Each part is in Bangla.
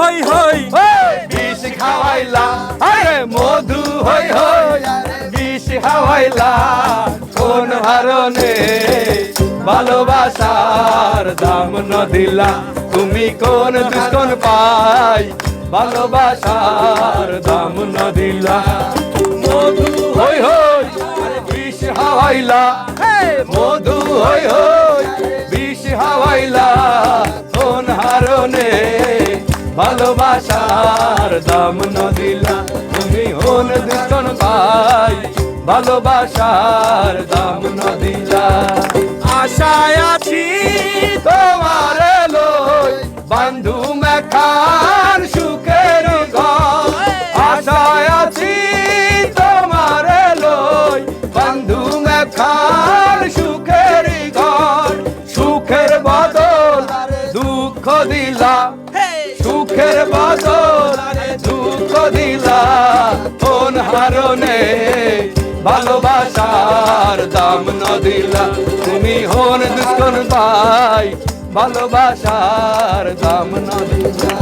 হই হই। বিষ খাওয়াইলা। আরে মধু হই হই। বিষ খাওয়াইলা। কোন হারনে ভালোবাসার দাম ন দিলা। তুমি কোন দুষ্কন পাই ভালোবাসার দাম ন দিলা। মধু হই হই। বিষ হাওয়াইলা মধু হই হই। ভালোবাসার দাম ন দিলা তুমি হন দুজন ভাই। ভালোবাসার দাম ন দিলা আশায় আছি তোমার লই বন্ধু মেখান সুখের ঘর। আশায় আছি তোমার লই বন্ধু মেখান সুখের ঘর। সুখের বদল দুঃখ দিলা সুখের বদল দুঃখ দিলা কোন হারনে ভালোবাসার দাম ন দিলা। তুমি হন দুষ্কন পাই, ভালোবাসার দাম ন দিলা।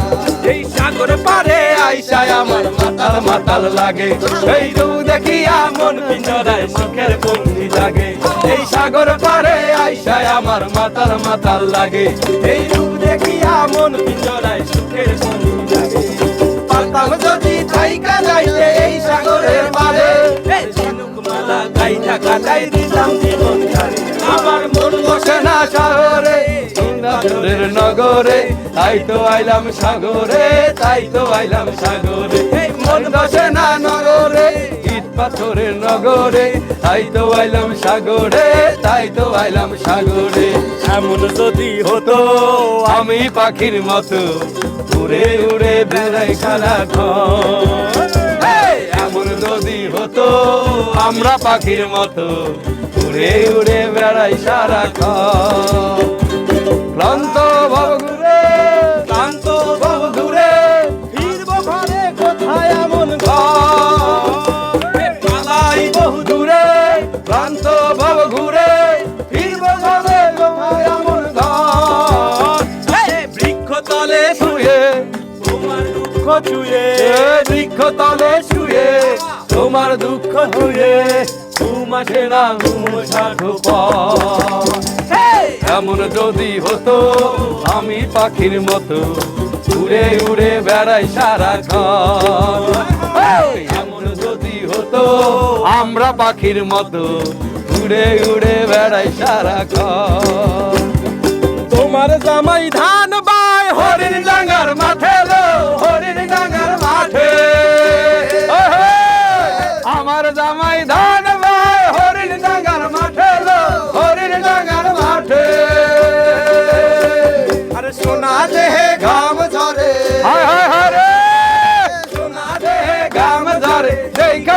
এই সাগর পারে আইসায় আমার মাতাল মাতাল লাগে। এই রূপ দেখিয়া মন পিঞ্জরায় সুখের বন্দি লাগে। এই সাগর পারে আইসায় আমার মাতাল মাতাল লাগে। এই রূপ দেখিয়া মন সুখের লাগে পারতাম যদি থাইকা যাইতে এই সাগরের পারে। এই ঝিনুক মালা গাইটা দিতাম জীবন আমার মন বসে না সাগরে সুন্দরের নগরে। তাই তো আইলাম সাগরে, তাই তো আইলাম সাগরে। মন বসে না নগরে পাথরের নগরে তাই তো আইলাম সাগরে তাই তো আইলাম সাগরে। এমন যদি হতো আমি পাখির মতো উড়ে উড়ে বেড়াই এই, এমন যদি হতো আমরা পাখির মতো উড়ে উড়ে বেড়াই সারাক্ষণ ক্লান্ত ক্লান্ত ভব ঘুরে ফিরব ঘরে কোথায় এমন ঘর। বৃক্ষ তলে শুয়ে তোমার দুঃখ চুয়ে। বৃক্ষ তলে শুয়ে তোমার দুঃখ ধুয়ে ঘুম আসে না ঘুম সাধু এমন যদি হতো আমি পাখির মতো উড়ে উড়ে বেড়াই সারা হতো আমরা পাখির মতো উড়ে উড়ে বেড়াই সারা তোমার জামাই ধান বাই, হরিণ ডাঙ্গার মাঠে হরিণ ডাঙ্গার মাঠে। আমার জামাই ধান ভাই হরিণ ডাঙ্গার মাঠে হরিণ ডাঙ্গার মাঠে। আরে সোনা দেহে ঘাম ঝরে। হায় হায় হায় রে। সোনা দেহে ঘাম ঝরে, দেখা